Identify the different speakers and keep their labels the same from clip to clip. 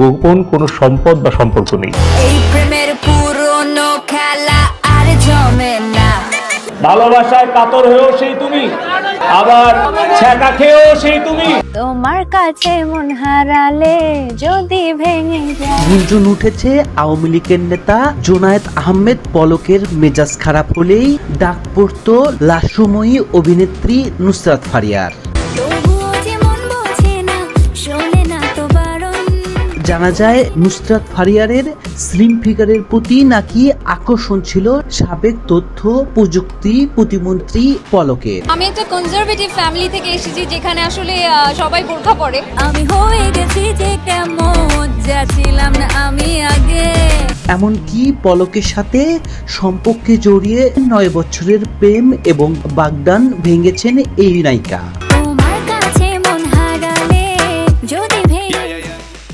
Speaker 1: গোপন কোনো সম্পদ বা সম্পর্ক নেই।
Speaker 2: এই প্রেমের পুরনো খেলা আর জমে না।
Speaker 3: ভালোবাসায় কাতর হয়েও সেই তুমি আবার ছ্যাঁকা খেয়েও সেই তুমি।
Speaker 2: তোমার কাছে মন হারালে যদি ভেঙে যায়।
Speaker 4: গুঞ্জন উঠেছে আওয়ামী লীগের নেতা জোনায়েদ আহমেদ পলকের মেজাজ খারাপ হলেই ডাক পড়ত লাস্যময়ী অভিনেত্রী নুসরাত ফারিয়ার। জানা যায় নুসরাত ফারিয়ারের স্লিম ফিগারের প্রতি নাকি আকর্ষণ ছিল সাবেক তথ্য প্রযুক্তি প্রতিমন্ত্রী পলকের।
Speaker 5: আমি একটা কনজারভেটিভ ফ্যামিলি থেকে এসেছি যেখানে আসলে সবাই বোরখা পরে।
Speaker 2: আমি হয়ে গেছি যে কেমন যা ছিলাম না আমি আগে।
Speaker 4: এমনকি পলকের সাথে সম্পর্কে জড়িয়ে নয় বছরের প্রেম এবং বাগদান ভেঙেছেন এই নায়িকা।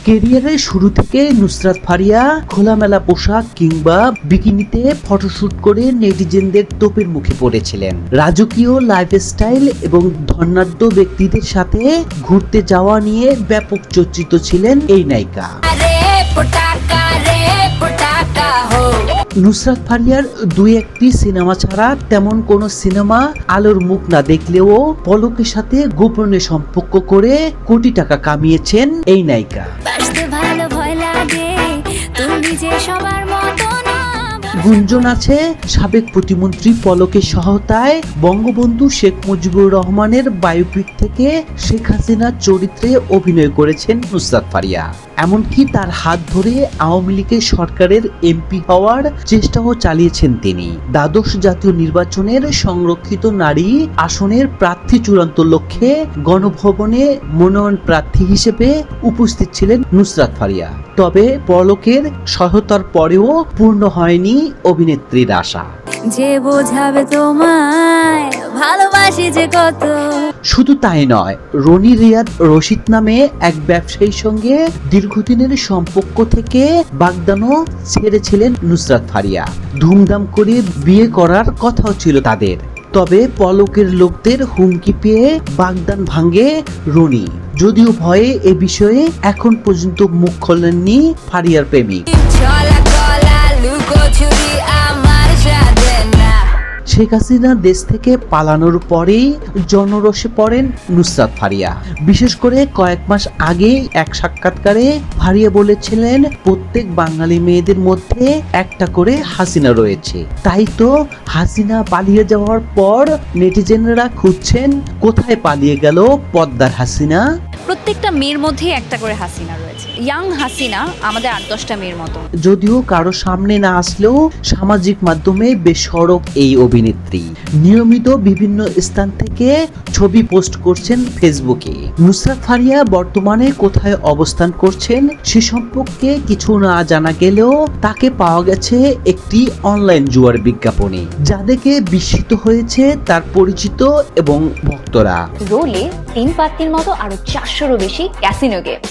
Speaker 4: কেরিয়ারের শুরু থেকে নুসরাত ফারিয়া খোলামেলা পোশাক কিংবা বিকিনিতে ফটোশুট করে নেটিজেনদের তোপের মুখে পড়েছিলেন। রাজকীয় লাইফস্টাইল এবং ধনাঢ্য ব্যক্তিদের সাথে ঘুরতে যাওয়া নিয়ে ব্যাপক চর্চিত ছিলেন এই নায়িকা। নুসরাত ফারিয়ার দুই একটি সিনেমা ছাড়া তেমন কোনো সিনেমা আলোর মুখ না দেখলেও পলকের সাথে গোপনে সম্পর্ক করে কোটি টাকা কামিয়েছেন এই নায়িকা।
Speaker 2: ভালো ভয় লাগে
Speaker 4: গুঞ্জন আছে। সাবেক প্রতিমন্ত্রী পলকের সহায়তায় বঙ্গবন্ধু শেখ মুজিবুর রহমানের বায়োপিক থেকে শেখ হাসিনার চরিত্রে অভিনয় করেছেন নুসরাত ফারিয়া। এমনকি তার হাত ধরে আওয়ামী লীগের সরকারের এমপি হওয়ার চেষ্টাও চালিয়েছেন তিনি। দ্বাদশ জাতীয় নির্বাচনের সংরক্ষিত নারী আসনের প্রার্থী চূড়ান্ত লক্ষ্যে গণভবনে মনোনয়ন প্রার্থী হিসেবে উপস্থিত ছিলেন নুসরাত ফারিয়া। তবে পলকের সহায়তার পরেও পূর্ণ হয়নি অভিনেত্রীর আশা
Speaker 2: যে বোঝাবে তোমায় ভালোবাসি যে কত।
Speaker 4: শুধু তাই নয় রনি রিয়াদ রশিদ নামে এক ব্যবসায়ীর সঙ্গে দীর্ঘদিনের সম্পর্ক থেকে বাগদানও ছেড়েছিলেন নুসরাত ফারিয়া। ধুমধাম করে বিয়ে করার কথাও ছিল তাদের। তবে পলকের লোকদের হুমকি পেয়ে বাগদান ভাঙে রনি। যদিও ভয়ে এ বিষয়ে এখন পর্যন্ত মুখ খোলেননি ফারিয়ার প্রেমিক। শেখ হাসিনা দেশ থেকে পালানোর পরেই জনরসে পড়েন নুসরাত ফারিয়া। বিশেষ করে কয়েক মাস আগেই এক সাক্ষাৎকারে ফারিয়া বলেছিলেন, প্রত্যেক বাঙালি মেয়েদের মধ্যে একটা করে হাসিনা রয়েছে। তাই তো হাসিনা পালিয়ে যাওয়ার পর নেটিজেনরা খুঁজছেন, কোথায় পালিয়ে গেল পদ্মার হাসিনা?
Speaker 5: প্রত্যেকটা মেয়ের মধ্যে একটা করে হাসিনা রয়েছে। ইয়াং হাসিনা আমাদের আট দশটা মেয়ের মতো।
Speaker 4: যদিও কারও সামনে না আসলেও সামাজিক মাধ্যমে বেশ সড়ক এই অভিনেত্রী। নিয়মিত বিভিন্ন স্থান থেকে ছবি পোস্ট করছেন ফেসবুকে। নুসরাত ফারিয়া বর্তমানে কোথায় অবস্থান করছেন সে সম্পর্কে কিছু না জানা গেলেও তাকে পাওয়া গেছে একটি অনলাইন জুয়ার বিজ্ঞাপনে যা দেখে বিস্মিত হয়েছে তার পরিচিত এবং ভক্তরা।
Speaker 5: রোলে তিন পাত্তির মতো আরও চারশোরও বেশি ক্যাসিনো